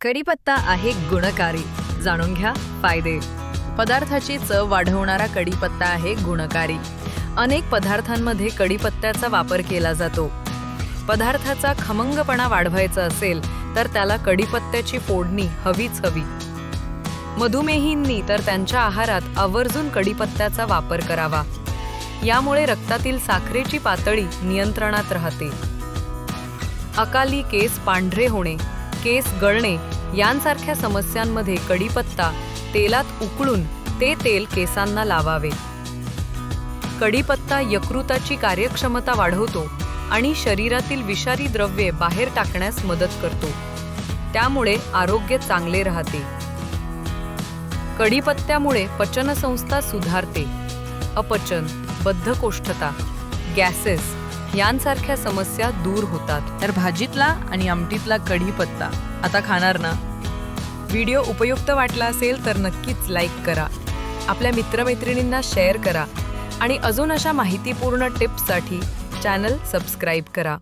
कढीपत्ता आहे गुणकारी. जाणून घ्या फायदे. पदार्थाची चव वाढवणारा कढीपत्ता आहे गुणकारी. अनेक पदार्थांमध्ये कढीपत्त्याचा वापर केला जातो. पदार्थाचा खमंगपणा वाढवायचा असेल तर त्याला कढीपत्त्याची फोडणी हवीच हवी. मधुमेहींनी तर त्यांच्या आहारात आवर्जून कढीपत्त्याचा वापर करावा. यामुळे रक्तातील साखरेची पातळी नियंत्रणात राहते. अकाली केस पांढरे होणे केस गळणे यांसारख्या समस्यांमध्ये कढीपत्ता तेलात उकळून ते तेल केसांना लावावे. कढीपत्ता यकृताची कार्यक्षमता वाढवतो आणि शरीरातील विषारी द्रव्ये बाहेर टाकण्यास मदत करतो. त्यामुळे आरोग्य चांगले राहते. कढीपत्त्यामुळे पचनसंस्था सुधारते. अपचन बद्धकोष्ठता गॅसेस यांसारख्या समस्या दूर होतात. तर भाजीतला आणि आमटीतला कढीपत्ता आता खाणार ना? व्हिडिओ उपयुक्त वाटला असेल तर नक्कीच लाईक करा. आपल्या मित्रमैत्रिणींना शेअर करा. आणि अजून अशा माहितीपूर्ण टिप्ससाठी चॅनल सबस्क्राईब करा.